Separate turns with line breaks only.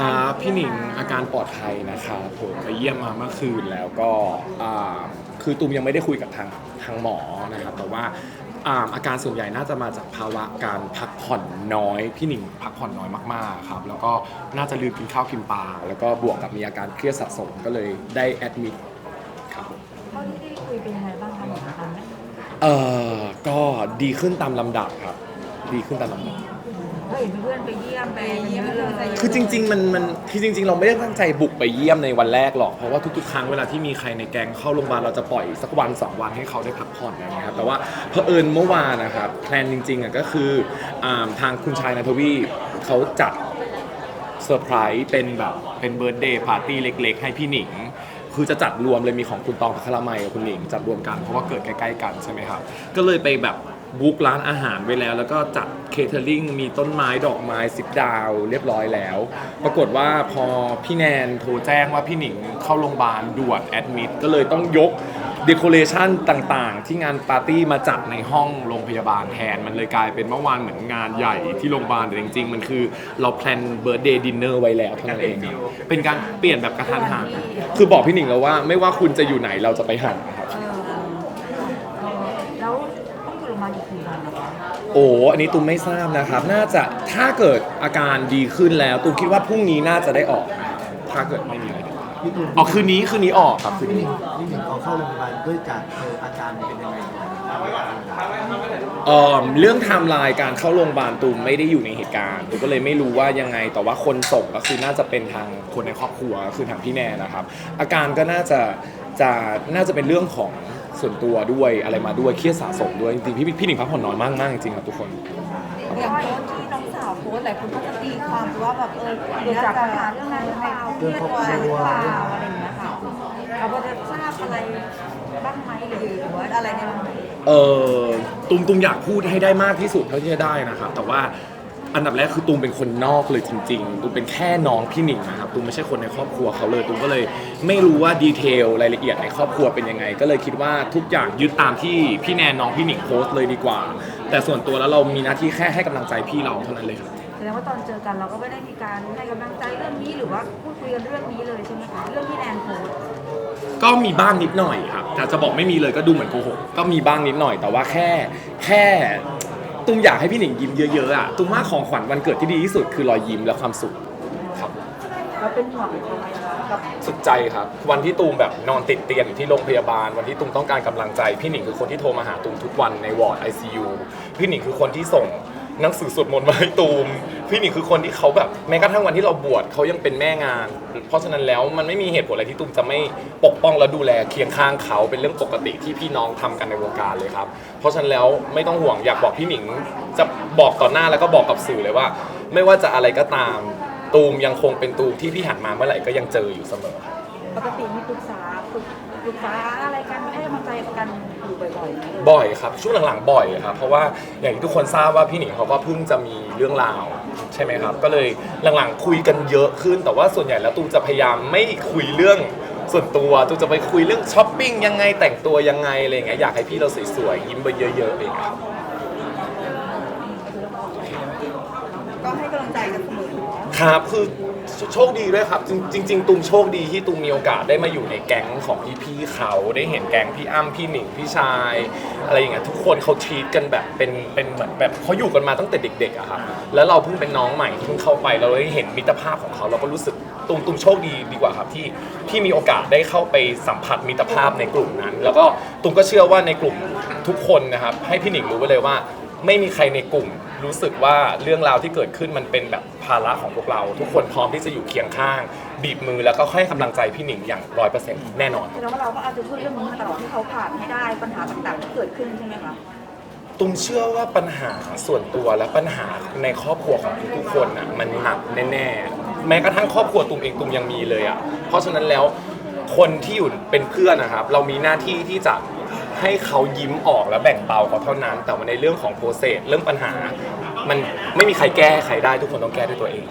ครับพี่หนิงอาการปลอดภัยนะครับผมไปเยี่ยมมาเมื่อคืนแล้วก็อ่าคือตูมยังไม่ได้คุยกับทางทางหมอนะครับแต่ว่าอ่าอาการส่วนใหญ่น่าจะมาจากภาวะการพักผ่อนน้อยพี่หนิงพักผ่อนน้อยมากๆครับแล้วก็น่าจะลืมกินข้าวกินปลาแล้วก็บวกกับมีอาการเครียดสะสมก็เลยได้แอดมิดครับผม
เท่าที่ได้คุยเป็นยังไงบ้างคะหมอคะ
เอ่อก็ดีขึ้นตามลำดับครับ ดีขึ้นตามลำดับ
ก็เห็นเพื่อนไปเยี่ยมไปเยี่ยมเลย
คือจริงๆมันมันที่จริง ๆ เราไม่ได้ตั้งใจบุกไปเยี่ยมในวันแรกหรอกเพราะว่าทุกๆ ครั้งเวลาที่มีใครในแก๊งเข้าโรงพยาบาลเราจะปล่อยสักวันสองวันให้เขาได้พักผ่อนอะไรอย่างเงี้ยครับแต่ว่าเผอิญเมื่อวานนะครับแพลนจริงๆอะก็คืออ่าทางคุณชายนัทวีเขาจัด เซอร์ไพรส์เป็นแบบเป็นเบิร์ดเดย์ปาร์ตี้เล็กๆ ให้พี่หนิง คือจะจัดรวมเลยมีของคุณตองพัครามัยกับคุณหนิงจัดรวมกันเพราะว่าเกิดใกล้ๆกันใช่ไหมครับ ก็เลยไปแบบ บุ๊กร้านอาหารไว้แล้ว แล้วก็จัดเคเทอริงมีต้นไม้ดอกไม้สิบดาว เรียบร้อยแล้ว ปรากฏว่าพอพี่แนนโทรแจ้งว่าพี่หนิงเข้าโรงพยาบาลด่วนแอดมิดก็เลยต้องยกเด o อเรชันต่างๆ ที่งานปาร์ตี้มาจัดในห้องโรงพยาบาลแทน มันเลยกลายเป็นเมื่อวานเหมือนงานใหญ่ที่โรงพยาบาลแต่จริง ๆ มันคือเราแพลนเบิร์ดเดย์ดินเนอร์ไว้แล้วเท่านั้นเองครับเป็นการเปลี่ยนแบบกระทันหันคือบอกพี่หนิงแล้วว่าไม่ว่าคุณจะอยู่ไหนเราจะไปหาครับ
เออเออแล้ว ต้องอยู่โรงพยาบาลอีกกี่วันนะคะ
โอ้อันนี้ตุ้มไม่ทราบนะครับ น่าจะถ้าเกิดอาการดีขึ้นแล้วตุ้มคิดว่าพรุ่งนี้น่าจะได้ออกนะครับถ้าเกิดไม่มีอะไรผิดพลาด
พี่ตูน
อ๋อคืนนี้คืนนี้ออกครับคืน
พี่ห
นี้
นิงพี่หนิงตอนเข้าโรงพยาบาลด้วยจากเอออาการเป็นยังไง
เอ่อเรื่องไทม์ไลน์การเข้าโรงพยาบาลตูมไม่ได้อยู่ในเหตุการณ์ตูมก็เลยไม่รู้ว่ายังไงแต่ว่าคนส่งก็คือน่าจะเป็นทางคนในครอบครัวก็คือทางพี่แนนนะครับ อาการก็น่าจะจะน่าจะเป็นเรื่องของ ส่วนตัวด้วยอะไรมาด้วยเครียดสะสมด้วยจริงๆพี่พี่หนิงพักผ่อนน้อยมากมากจริงๆครับทุกคน
อย่างโพสต์ที่น้องสาวโพสต์หลายคนก็จะตีความว่าแบบเออ
เกิดจากปัญหาเรื่องนั้นหรือเปล่าเครียดอะไรหรือเปล่าอะไรอย่างเงี้ยค่ะเราก็จะทราบอะไรบ้างไหมหรือ
ว่าอะไรในบาง
เออตุมตุมอยากพูดให้ได้มากที่สุดเท่าที่จะได้นะครับแต่ว่า อันดับแรกคือตุมเป็นคนนอกเลยจริงๆตุมเป็นแค่น้องพี่หนิงนะครับตุมไม่ใช่คนในครอบครัวเขาเลยตุมก็เลยไม่รู้ว่าดีเทลรายละเอียดในครอบครัวเป็นยังไง ก็เลยคิดว่าทุกอย่างยึดตามที่พี่แนนน้องพี่หนิงโพสต์เลยดีกว่า แต่ส่วนตัวแล้วเรามีหน้าที่แค่ให้กำลังใจพี่เราเท่านั้นเลยครับ
แสดงว่าตอนเจอกันเราก็ไม่ได้มีการให้กำลังใจเรื่องนี้หรือว่าพูดคุยกันเรื่องนี้เลยใช่ไหมคะเรื่องที่แนนโพสต์
ก็มีบ้างนิดหน่อยครับแต่จะบอกไม่มีเลยก็ดูเหมือนโกหกก็มีบ้างนิดหน่อย แต่ว่าแค่แค่ ตุ้มอยากให้พี่หนิงยิ้มเยอะๆอะตุ้มว่าของขวัญวันเกิดที่ดีที่สุดคือรอยยิ้มและความสุขครับ
เราเป็นห่วงเขาไหมคะกับ
สุดใจครับ วันที่ตูมแบบนอนติดเตียงอยู่ที่โรงพยาบาล วันที่ตูมต้องการกำลังใจ พี่หนิงคือคนที่โทรมาหาตูมทุกวันในวอร์ด ICU พี่หนิงคือคนที่ส่ง หนังสือสวดมนต์มาให้ตูม พี่หนิงคือคนที่เขาแบบแม้กระทั่งวันที่เราบวชเขายังเป็นแม่งาน เพราะฉะนั้นแล้วมันไม่มีเหตุผลอะไรที่ตูมจะไม่ปกป้องและดูแลเคียงข้างเขาเป็นเรื่องปกติที่พี่น้องทำกันในวงการเลยครับ เพราะฉะนั้นแล้วไม่ต้องห่วงอยากบอกพี่หนิงจะบอกต่อหน้าแล้วก็บอกกับสื่อเลยว่า ไม่ว่าจะอะไรก็ตามตูมยังคงเป็นตูมที่พี่หันมาเมื่อไหร่ก็ยังเจออยู่เสมอ
ปกติมีปรึกษาปรึกปรึกษาอะไรกันให้กำลังใจกันอยู่บ่อยๆไหม
บ่อยครับช่วงหลังๆบ่อยครับเพราะว่าอย่างที่ทุกคนทราบว่าพี่หนิงเขาก็เพิ่งจะมีเรื่องราวใช่ไหมครับ ก็เลยหลังๆคุยกันเยอะขึ้น แต่ว่าส่วนใหญ่แล้วตูมจะพยายามไม่คุยเรื่องส่วนตัวตูมจะไปคุยเรื่องช้อปปิ้งยังไงแต่งตัวยังไงอะไรอย่างเงี้ยอยากให้พี่เราสวยๆยิ้มไปเยอะๆอะไรอย่างเงี้ยครับ
ก็ให้กำลังใจกันเสมอเนาะ
ครับคือ โชคดีด้วยครับจริงจริงๆตูมโชคดีที่ตูมมีโอกาสได้มาอยู่ในแก๊งของพี่ๆเขาได้เห็นแก๊งพี่อ้ำพี่หนิงพี่ชาย อะไรอย่างเงี้ยทุกคนเขาทีตกันแบบเป็นเป็นเหมือนแบบเขาอยู่กันมาตั้งแต่เด็กๆอะครับแล้วเราเพิ่งเป็นน้องใหม่ที่เพิ่งเข้าไปเราได้เห็นมิตรภาพของเขาเราก็รู้สึกตูมตูมโชคดีดีกว่าครับที่ที่มีโอกาสได้เข้าไปสัมผัสมิตรภาพในกลุ่มนั้น แล้วก็ตูมก็เชื่อว่าในกลุ่มทุกคนนะครับให้พี่หนิงรู้ไว้เลยว่า ไม่มีใครในกลุ่ม รู้สึกว่าเรื่องราวที่เกิดขึ้นมันเป็นแบบภาระของพวกเรา ทุกคนพร้อมที่จะอยู่เคียงข้าง บีบมือแล้วก็ให้กำลังใจพี่หนิงอย่างร้อยเปอร์เซ็นต์แน่นอน
แสดงว่าเราก็เอาจะพูดเรื่องนี้มาตลอดที่เขาผ่านให้ได้ปัญหาต่างๆที่เกิดขึ้นใช่ไหมคะ
ตุมเชื่อว่าปัญหาส่วนตัวและปัญหาในครอบครัวของทุกๆคนอะมันหนักแน่ๆ แม้กระทั่งครอบครัวตุมเองตุมยังมีเลยอะเพราะฉะนั้นแล้วคนที่อยู่เป็นเพื่อนนะครับ เรามีหน้าที่ที่จะ ให้เขายิ้มออกแล้วแบ่งเบาเขาเท่านั้น แต่ว่าในเรื่องของโปรเซสเรื่องปัญหา มันไม่มีใครแก้ใครได้ทุกคนต้องแก้ด้วยตัวเอง